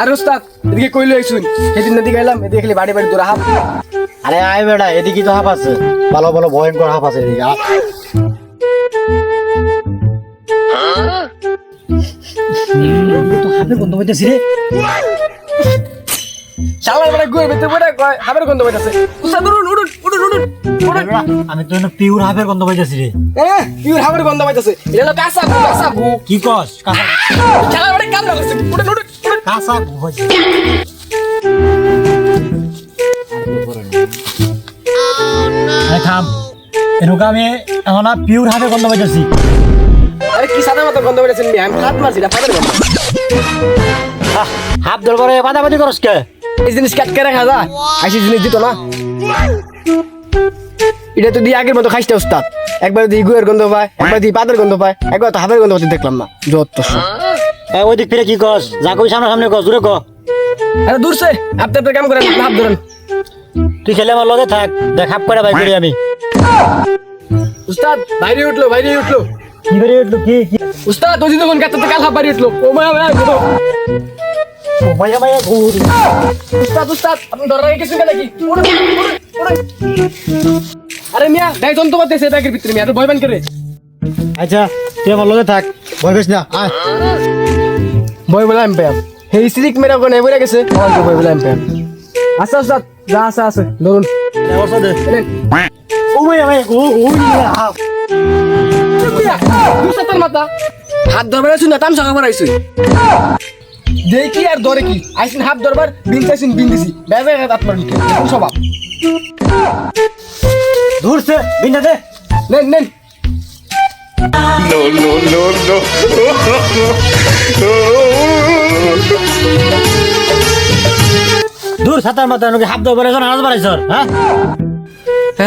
আর ওস্তাদ এদিকে কইলো আইছুন সেদিন নদী গেলাম এদিকে খালি বাড়ি বাড়ি দৌড়া হাফ। আরে আয় বেটা এদিকে তো হাফ আছে। ভালো ভালো ভয়ঙ্কর হাফ আছে এদিকে তো হাফের গন্ধ পাইতেছি রে। শালার গুয়ের ভিতরে বড় কয় হাবের গন্ধ পাইতাছে। ওস্তাদ উড়ুন উড়ুন উড়ুন উড়ুন উড়ুন। আমি তো পিওর হাফের গন্ধ পাইতেছি রে। এ হাবের গন্ধ পাইতাছে। এটা হলো কাঁচা গু কাঁচা গু কি কস কাঁচা শালার কাম লাগছে উড়ুন উড়ুন উড়ুন। কাঁচা হয়েছে। আরে থাম। এনেকুৱা আমি এখন পিওর হাফের গন্ধ পাইতেছি আরে কি সাদা মতো গন্ধ পাইতাছেন আমি হাত মারছি না গন্ধ বাদাবাদি করস কে? এই জিনিস কাট করে রাখা যায় আইসি জিনিস দিত না। এটা তো দিয়ে আগের মতো খাইতে ওস্তাদ একবার দিয়ে গুয়ের গন্ধ পায় একবার দিয়ে পাতের গন্ধ পায় একবার তো হাবের গন্ধ পাচ্ছে দেখলাম না। যত। এ, ওই দিক ফিরে কি কস? যা কই সামনে সামনে কস দূরে ক। আরে দূর সে আপনি আপনার কাম করেন হাত ধরেন। তুই খেলে আমার লগে থাক দেখ হাফ করে বাই করি আমি। উস্তাদ বাইরে উঠল বাইরে উঠল। কি করে উঠল কি কি? উস্তাদ ওই যখন কাটতে কাল হাত বাইরে উঠল। ও মায়া মায়া উঠল। ও মাইয়া মাইয়া ঘুর উস্তাদ উস্তাদ আপনি ধরে রেখে কিছু নাকি? উড়ুন, উড়ুন, উড়ুন। আরে মিয়া দেখ যন্ত্রপাতি আছে ব্যাগের ভিতরে মিয়া তো ভয় পান করে আচ্ছা তুই আমার লগে থাক ভয় পেস না আয়। ভয় বলে আমি পেয়াম এই সিরিক মেরা কোনে বলে গেছে তো ভয় বলে আমি পেয়াম আচ্ছা উস্তাদ যা আছে আছে ধরুন। ও ও ইয়া মাথা হাত ধরবার আইসুন না তামসা খাবার আইসুন দেখি আর ধরে কি আইসুন হাত ধরবার বিন চাইছুন বিন দিছি বেজে হাত মারুন কে স্বভাব ধরছে বিনা দে নেন নেন No, no, no, no. দূর সাতার মাথা নাকি হাফ দরবারে এখন আনাজ বাড়াইছ হ্যাঁ?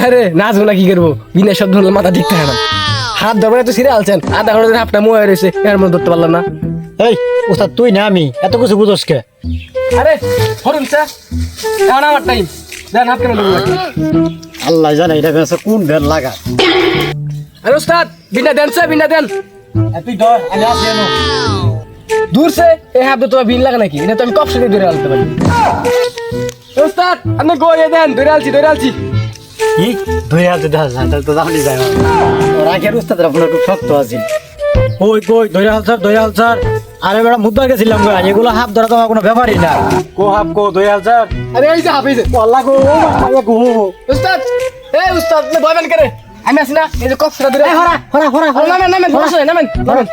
আরে নাচবো না কি করব? বিনা শব্দ হলে মাথা ঠিক থাকে না। হাত ধরবার তো সিরে আলছেন আধা ঘণ্টা ধরে হাতটা মুয়ে রয়েছে এর মধ্যে ধরতে পারলাম না। এই ওস্তাদ তুই না আমি এত কিছু বুঝোস কে? আরে হরুন স্যার এখন আমার টাইম দেন হাত কেন আল্লাহ জানে এটা বেশ কোন ভেল লাগা। আরে ওস্তাদ বিনা দেন স্যার বিনা দেন। তুই ধর আমি আসি এনো। দূর সে এই হাত তোমার বিন লাগে নাকি? এটা তো আমি কপ সাথে ধরে আনতে পারি। ওস্তাদ আপনি গড়িয়ে দেন ধরে আলছি ধরে আলছি কি? ধরে দেখা যায় তাহলে তো জানি যায় ওর আগের উস্তাদ আপনার খুব শক্ত আছে কই কই? ধরে হাল স্যার ধরে হাল স্যার। আরে বেড়া মুদ্রা গেছিলাম গো এগুলো হাফ ধরা তোমার কোনো ব্যাপারই না। কো হাফ কো ধরে হাল স্যার। আরে এই যে হাফিজ আল্লাহ গো মাইয়া গো। উস্তাদ এই উস্তাদ আপনি ভয় করে আমি আসি না এই যে কপ সাথে ধরে হরা হরা হরা নামেন নামেন নামেন নামেন।